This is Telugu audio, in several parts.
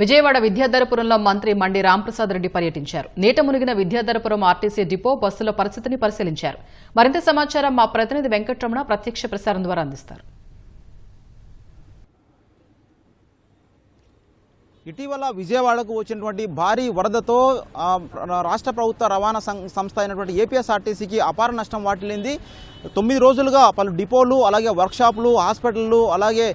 విజయవాడ విద్యాధరపురంలో మంత్రి మండి రాంప్రసాద్ రెడ్డి పర్యటించారు. నీట మునిగిన విద్యాధరపురం ఆర్టీసీ డిపో బస్సుల పరిస్థితిని పరిశీలించారు. మరింత సమాచారం మా ప్రతినిధి వెంకటరమణ ప్రత్యక్ష ప్రసారం ద్వారా అందిస్తారు. ఇటీవల విజయవాడకు వచ్చినటువంటి భారీ వరదతో రాష్ట్ర ప్రభుత్వ రవాణా సంస్థ అయినటువంటి ఏపీఎస్ఆర్టీసీకి అపార నష్టం వాటిల్లింది. తొమ్మిది రోజులుగా పలు డిపోలు అలాగే వర్క్షాపులు హాస్పిటళ్ళు అలాగే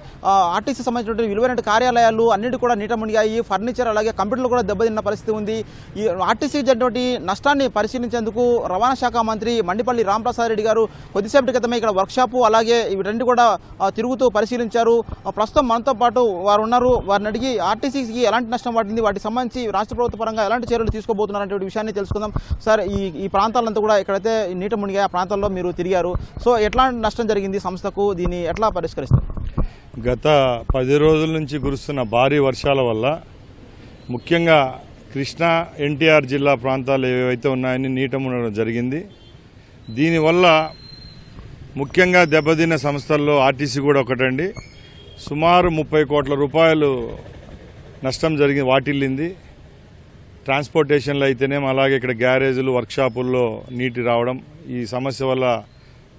ఆర్టీసీ సంబంధించినటువంటి విలువైన కార్యాలయాలు అన్నిటి కూడా నీట మునిగాయి ఫర్నిచర్ అలాగే కంప్యూటర్లు కూడా దెబ్బతిన్న పరిస్థితి ఉంది. ఈ ఆర్టీసీ జరిగినటువంటి నష్టాన్ని పరిశీలించేందుకు రవాణా శాఖ మంత్రి మండిపల్లి రామప్రసాద్ రెడ్డి గారు కొద్దిసేపటి క్రితమే ఇక్కడ వర్క్షాపు అలాగే ఇవి రెండు కూడా తిరుగుతూ పరిశీలించారు. ప్రస్తుతం మనతో పాటు వారు ఉన్నారు వారిని అడిగి ఆర్టీసీకి ఎలాంటి నష్టం పడింది వాటికి సంబంధించి రాష్ట్ర ప్రభుత్వ పరంగా ఎలాంటి చర్యలు తీసుకోబోతున్నారనే విషయాన్ని తెలుసుకుందాం. సార్ ఈ ఈ ప్రాంతాలంతా కూడా ఎక్కడైతే నీట మునిగా ఆ ప్రాంతాల్లో మీరు తిరిగారు. సో ఎట్లాంటి నష్టం జరిగింది సంస్థకు? దీన్ని ఎట్లా పరిష్కరిస్తారు? గత పది రోజుల నుంచి కురుస్తున్న భారీ వర్షాల వల్ల ముఖ్యంగా కృష్ణా ఎన్టీఆర్ జిల్లా ప్రాంతాలు ఏవైతే ఉన్నాయని నీట ఉండడం జరిగింది. దీనివల్ల ముఖ్యంగా దెబ్బతిన్న సంస్థల్లో ఆర్టీసీ కూడా ఒకటండి. సుమారు ముప్పై కోట్ల రూపాయలు నష్టం జరిగింది వాటిల్లింది. ట్రాన్స్పోర్టేషన్లో అయితేనేమో అలాగే ఇక్కడ గ్యారేజీలు వర్క్షాపుల్లో నీటి రావడం ఈ సమస్య వల్ల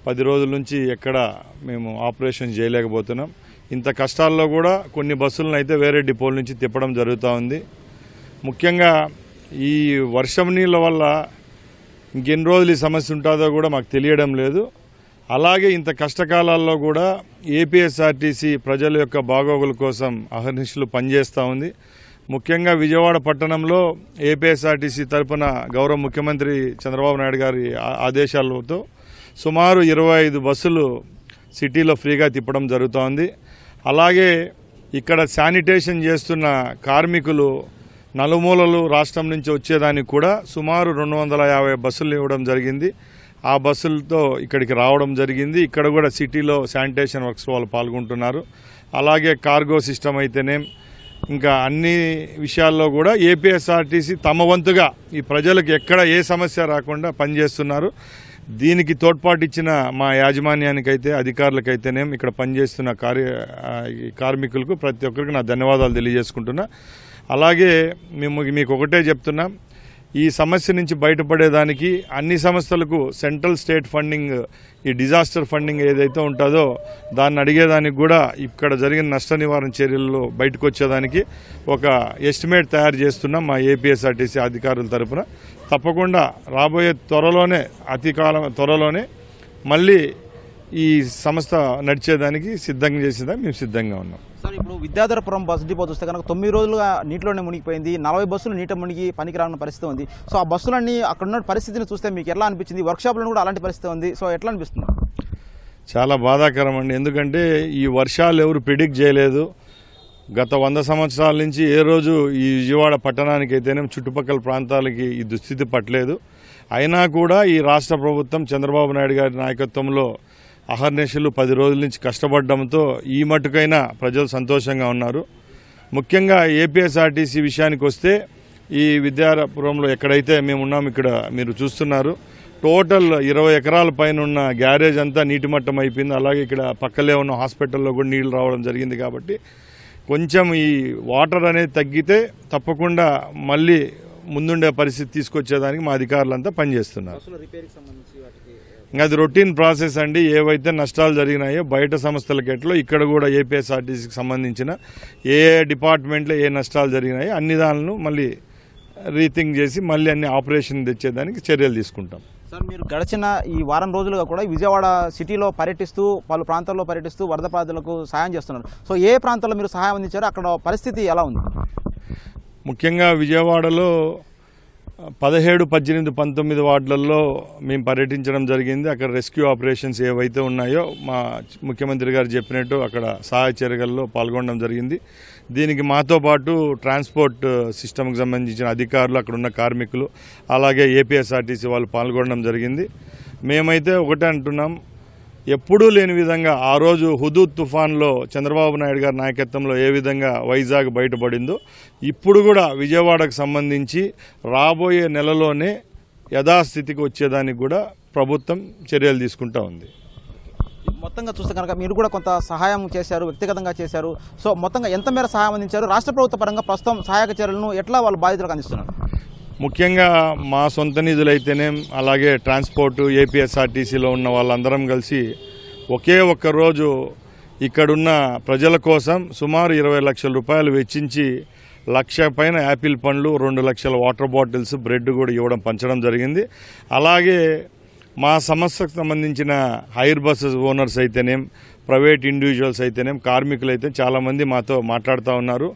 పది రోజుల నుంచి ఎక్కడ మేము ఆపరేషన్ చేయలేకపోతున్నాం. ఇంత కష్టాల్లో కూడా కొన్ని బస్సులను అయితే వేరే డిపోల నుంచి తిప్పడం జరుగుతూ ఉంది. ముఖ్యంగా ఈ వర్షం నీళ్ళ వల్ల ఇంకెన్ని రోజులు ఈ సమస్య ఉంటుందో కూడా మాకు తెలియడం లేదు. అలాగే ఇంత కష్టకాలాల్లో కూడా ఏపీఎస్ఆర్టీసీ ప్రజల యొక్క బాగోగుల కోసం అహర్నిశలు పనిచేస్తూ ఉంది. ముఖ్యంగా విజయవాడ పట్టణంలో ఏపీఎస్ఆర్టీసీ తరపున గౌరవ ముఖ్యమంత్రి చంద్రబాబు నాయుడు గారి ఆ- ఆదేశాలతో సుమారు ఇరవై ఐదు బస్సులు సిటీలో ఫ్రీగా తిప్పడం జరుగుతోంది. అలాగే ఇక్కడ శానిటేషన్ చేస్తున్న కార్మికులు నలుమూలలు రాష్ట్రం నుంచి వచ్చేదానికి కూడా సుమారు రెండు వందల యాభై బస్సులు ఇవ్వడం జరిగింది. ఆ బస్సులతో ఇక్కడికి రావడం జరిగింది. ఇక్కడ కూడా సిటీలో శానిటేషన్ వర్క్స్ వాళ్ళు పాల్గొంటున్నారు. అలాగే కార్గో సిస్టమ్ అయితేనేం ఇంకా అన్ని విషయాల్లో కూడా ఏపీఎస్ఆర్టీసీ తమ వంతుగా ఈ ప్రజలకు ఎక్కడ ఏ సమస్య రాకుండా పనిచేస్తున్నారు. దీనికి తోడ్పాటు ఇచ్చిన మా యాజమాన్యానికైతే అధికారులకైతేనేం ఇక్కడ పనిచేస్తున్న కార్య కార్మికులకు ప్రతి ఒక్కరికి నా ధన్యవాదాలు తెలియజేసుకుంటున్నా. అలాగే మేము మీకు ఒకటే చెప్తున్నాం. ఈ సమస్య నుంచి బయటపడేదానికి అన్ని సంస్థలకు సెంట్రల్ స్టేట్ ఫండింగ్ ఈ డిజాస్టర్ ఫండింగ్ ఏదైతే ఉంటుందో దాన్ని అడిగేదానికి కూడా ఇక్కడ జరిగిన నష్ట నివారణ చర్యల్లో బయటకు వచ్చేదానికి ఒక ఎస్టిమేట్ తయారు చేస్తున్నాం మా ఏపీఎస్ఆర్టీసీ అధికారుల తరపున. తప్పకుండా రాబోయే త్వరలోనే అతి కాలం త్వరలోనే మళ్ళీ ఈ సంస్థ నడిచేదానికి సిద్ధంగా చేసేదానికి మేము సిద్ధంగా ఉన్నాం. సార్ ఇప్పుడు విద్యాధరపురం బస్ డిపో చూస్తే కనుక తొమ్మిది రోజులుగా నీటిలోనే మునిగిపోయింది నలభై బస్సులు నీట మునిగి పనికిరాని పరిస్థితి ఉంది. సో ఆ బస్సులన్నీ అక్కడ ఉన్న పరిస్థితిని చూస్తే మీకు ఎలా అనిపించింది? వర్క్షాప్లను కూడా అలాంటి పరిస్థితి ఉంది. సో ఎట్లా అనిపిస్తుంది? చాలా బాధాకరం అండి. ఎందుకంటే ఈ వర్షాలు ఎవరు ప్రిడిక్ట్ చేయలేదు. గత వంద సంవత్సరాల నుంచి ఏ రోజు ఈ విజయవాడ పట్టణానికి అయితేనే చుట్టుపక్కల ప్రాంతాలకి ఈ దుస్థితి పట్టలేదు. అయినా కూడా ఈ రాష్ట్ర ప్రభుత్వం చంద్రబాబు నాయుడు గారి నాయకత్వంలో అహర్నిశలు పది రోజుల నుంచి కష్టపడడంతో ఈ మటుకైనా ప్రజలు సంతోషంగా ఉన్నారు. ముఖ్యంగా ఏపీఎస్ఆర్టీసీ విషయానికి వస్తే ఈ విద్యాపురంలో ఎక్కడైతే మేము ఉన్నాం ఇక్కడ మీరు చూస్తున్నారు. టోటల్ ఇరవై ఎకరాల పైన ఉన్న గ్యారేజ్ అంతా నీటి మట్టం అయిపోయింది. అలాగే ఇక్కడ పక్కలే ఉన్న హాస్పిటల్లో కూడా నీళ్ళు రావడం జరిగింది కాబట్టి కొంచెం ఈ వాటర్ అనేది తగ్గితే తప్పకుండా మళ్ళీ ముందుండే పరిస్థితి తీసుకొచ్చేదానికి మా అధికారులంతా పనిచేస్తున్నారు. వాటికి ఇంకా అది రొటీన్ ప్రాసెస్ అండి. ఏవైతే నష్టాలు జరిగినాయో బయట సంస్థలకి ఎట్లో ఇక్కడ కూడా ఏపీఎస్ఆర్టీసీకి సంబంధించిన ఏ ఏ డిపార్ట్మెంట్లో ఏ నష్టాలు జరిగినాయో అన్ని దానిలను మళ్ళీ రీథింక్ చేసి మళ్ళీ అన్ని ఆపరేషన్ తెచ్చేదానికి చర్యలు తీసుకుంటాం. సార్ మీరు గడిచిన ఈ వారం రోజులుగా కూడా విజయవాడ సిటీలో పర్యటిస్తూ పలు ప్రాంతాల్లో పర్యటిస్తూ వరద బాధితులకు సహాయం చేస్తున్నారు. సో ఏ ప్రాంతాల్లో మీరు సహాయం అందించారో అక్కడ పరిస్థితి ఎలా ఉంది? ముఖ్యంగా విజయవాడలో పదిహేడు పద్దెనిమిది పంతొమ్మిది వార్డులలో మేము పర్యటించడం జరిగింది. అక్కడ రెస్క్యూ ఆపరేషన్స్ ఏవైతే ఉన్నాయో మా ముఖ్యమంత్రి గారు చెప్పినట్టు అక్కడ సహాయ చర్యల్లో పాల్గొనడం జరిగింది. దీనికి మాతో పాటు ట్రాన్స్పోర్ట్ సిస్టమ్కి సంబంధించిన అధికారులు అక్కడ ఉన్న కార్మికులు అలాగే ఏపీఎస్ఆర్టీసీ వాళ్ళు పాల్గొనడం జరిగింది. మేమైతే ఒకటే అంటున్నాం ఎప్పుడూ లేని విధంగా ఆ రోజు హుదూద్ తుఫాన్లో చంద్రబాబు నాయుడు గారి నాయకత్వంలో ఏ విధంగా వైజాగ్ బయటపడిందో ఇప్పుడు కూడా విజయవాడకు సంబంధించి రాబోయే నెలలోనే యథాస్థితికి వచ్చేదానికి కూడా ప్రభుత్వం చర్యలు తీసుకుంటా ఉంది. మొత్తంగా చూస్తే కనుక మీరు కూడా కొంత సహాయం చేశారు వ్యక్తిగతంగా చేశారు. సో మొత్తంగా ఎంత మేర సహాయం అందించారు? రాష్ట్ర ప్రభుత్వ పరంగా ప్రస్తుతం సహాయక చర్యలను ఎట్లా వాళ్ళ బాధితులకు అందిస్తున్నారు? ముఖ్యంగా మా సొంత నిధులైతేనే అలాగే ట్రాన్స్పోర్టు ఏపీఎస్ఆర్టీసీలో ఉన్న వాళ్ళందరం కలిసి ఒకే ఒక్క రోజు ఇక్కడున్న ప్రజల కోసం సుమారు ఇరవై లక్షల రూపాయలు వెచ్చించి లక్ష పైన యాపిల్ పండ్లు రెండు లక్షల వాటర్ బాటిల్స్ బ్రెడ్ కూడా ఇవ్వడం పంచడం జరిగింది. అలాగే మా సమస్యకు సంబంధించిన హైర్ బస్సెస్ ఓనర్స్ అయితేనేం ప్రైవేట్ ఇండివిజువల్స్ అయితేనేం కార్మికులు అయితే చాలామంది మాతో మాట్లాడుతూ ఉన్నారు.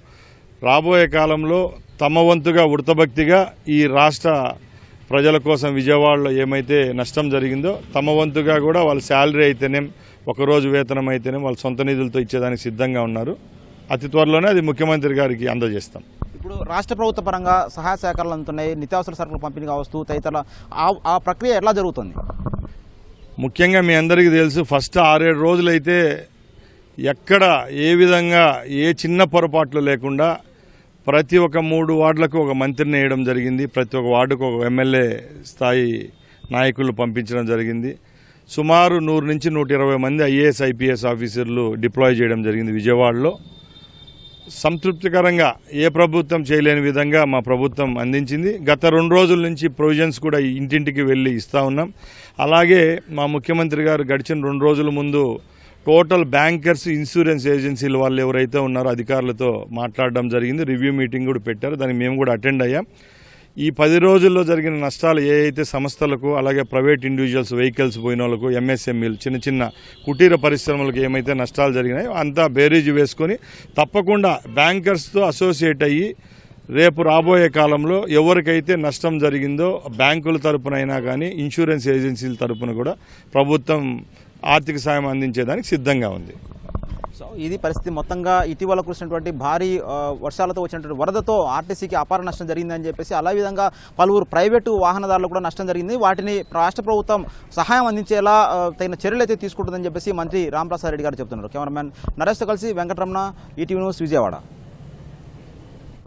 రాబోయే కాలంలో తమ వంతుగా ఉడతభక్తిగా ఈ రాష్ట్ర ప్రజల కోసం విజయవాడలో ఏమైతే నష్టం జరిగిందో తమ వంతుగా కూడా వాళ్ళ శాలరీ అయితేనేం ఒకరోజు వేతనం అయితేనేం వాళ్ళ సొంత నిధులతో ఇచ్చేదానికి సిద్ధంగా ఉన్నారు. అతి త్వరలోనే అది ముఖ్యమంత్రి గారికి అందజేస్తాం. ఇప్పుడు రాష్ట్ర ప్రభుత్వ పరంగా సహాయ సహకారాలు అందుతున్నాయి నిత్యావసర సరుకులు పంపిణీ కావచ్చు తదితర ఆ- ప్రక్రియ ఎట్లా జరుగుతుంది? ముఖ్యంగా మీ అందరికీ తెలుసు ఫస్ట్ ఆరేడు రోజులైతే ఎక్కడ ఏ విధంగా ఏ చిన్న పొరపాట్లు లేకుండా ప్రతి ఒక్క మూడు వార్డులకు ఒక మంత్రిని వేయడం జరిగింది. ప్రతి ఒక్క వార్డుకు ఒక ఎమ్మెల్యే స్థాయి నాయకులు పంపించడం జరిగింది. సుమారు నూరు నుంచి నూట ఇరవై మంది ఐఏఎస్ ఐపీఎస్ ఆఫీసర్లు డిప్లాయ్ చేయడం జరిగింది విజయవాడలో. సంతృప్తికరంగా ఏ ప్రభుత్వం చేయలేని విధంగా మా ప్రభుత్వం అందించింది. గత రెండు రోజుల నుంచి ప్రొవిజన్స్ కూడా ఇంటింటికి వెళ్ళి ఇస్తా ఉన్నాం. అలాగే మా ముఖ్యమంత్రి గారు గడిచిన రెండు రోజుల ముందు టోటల్ బ్యాంకర్స్ ఇన్సూరెన్స్ ఏజెన్సీల వాళ్ళు ఎవరైతే ఉన్నారో అధికారులతో మాట్లాడడం జరిగింది. రివ్యూ మీటింగ్ కూడా పెట్టారు. దానికి మేము కూడా అటెండ్ అయ్యాం. ఈ పది రోజుల్లో జరిగిన నష్టాలు ఏ అయితే సంస్థలకు అలాగే ప్రైవేట్ ఇండివిజువల్స్ వెహికల్స్ పోయిన వాళ్ళకు ఎంఎస్ఎంఈలు చిన్న చిన్న కుటీర పరిశ్రమలకు ఏమైతే నష్టాలు జరిగినాయో అంతా బేరీజు వేసుకొని తప్పకుండా బ్యాంకర్స్తో అసోసియేట్ అయ్యి రేపు రాబోయే కాలంలో ఎవరికైతే నష్టం జరిగిందో బ్యాంకుల తరపునైనా కానీ ఇన్సూరెన్స్ ఏజెన్సీల తరపున కూడా ప్రభుత్వం ఆర్థిక సాయం అందించేదానికి సిద్ధంగా ఉంది. సో ఇది పరిస్థితి మొత్తంగా ఇటీవల కురిసినటువంటి భారీ వర్షాలతో వచ్చినటువంటి వరదతో ఆర్టీసీకి అపార నష్టం జరిగిందని చెప్పేసి అలా విధంగా పలువురు ప్రైవేటు వాహనదారులు కూడా నష్టం జరిగింది. వాటిని రాష్ట్ర ప్రభుత్వం సహాయం అందించేలా తగిన చర్యలు అయితే తీసుకుంటుందని చెప్పేసి మంత్రి రామప్రసాద్ రెడ్డి గారు చెప్తున్నారు. కెమెరామ్యాన్ నరేష్తో కలిసి వెంకటరమణ ఈటీవీ న్యూస్ విజయవాడ.